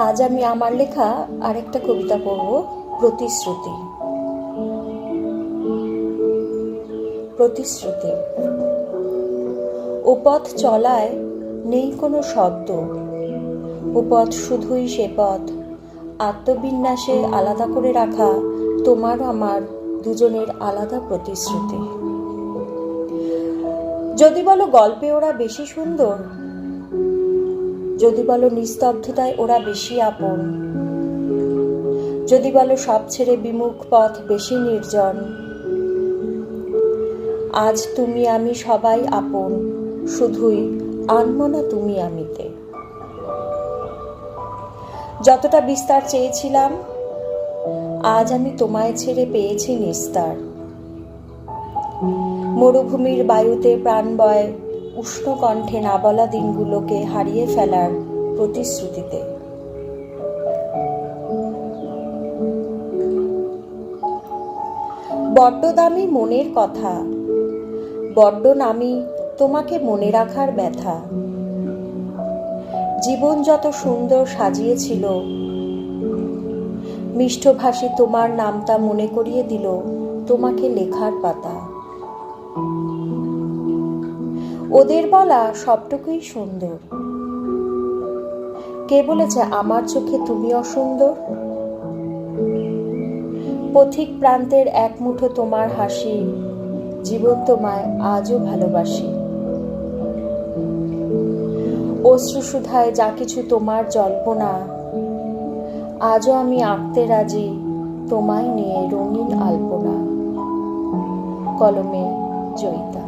আজ আমি আমার লেখা আরেকটা কবিতা পড়ব, প্রতিশ্রুতি। প্রতিশ্রুতি। ও পথ চলায় নেই কোনো শব্দ। ও পথ শুধুই সে পথ। আত্মবিন্যাসে আলাদা করে রাখা তোমার আমার দুজনের আলাদা প্রতিশ্রুতি। যদি বলো গল্পে ওরা বেশি সুন্দর যদি বলো নিস্তব্ধতায় ওরা বেশি আপন। যদি বলো সব ছেড়ে বিমুখ পথ বেশি নির্জন। আজ তুমি, আমি সবাই আপন, শুধুই আনমনা তুমি আমিতে। যতটা বিস্তার চেয়েছিলাম, আজ আমি তোমায় ছেড়ে পেয়েছি নিস্তার। মরুভূমির বায়ুতে প্রাণবয় উষ্ণ কণ্ঠে না বলা দিনগুলোকে হারিয়ে ফেলার প্রতিশ্রুতিতে। বড্ড দামি মনের কথা। বড্ড নামি তোমাকে মনে রাখার ব্যথা। জীবন যত সুন্দর সাজিয়েছিল, মিষ্টভাষী তোমার নামটা মনে করিয়ে দিল তোমাকে লেখার পাতা। ওদের বলা সবটুকুই সুন্দর। কে বলেছে আমার চোখে তুমি অসুন্দর? পথিক প্রান্তের এক মুঠো তোমার হাসি জীবন তোমায় আজও ভালোবাসি। অশ্রুসুধায় যা কিছু তোমার জল্পনা, আজও আমি আঁকতে রাজি তোমায় নিয়ে রঙিন আলপনা। কলমে জয়িতা।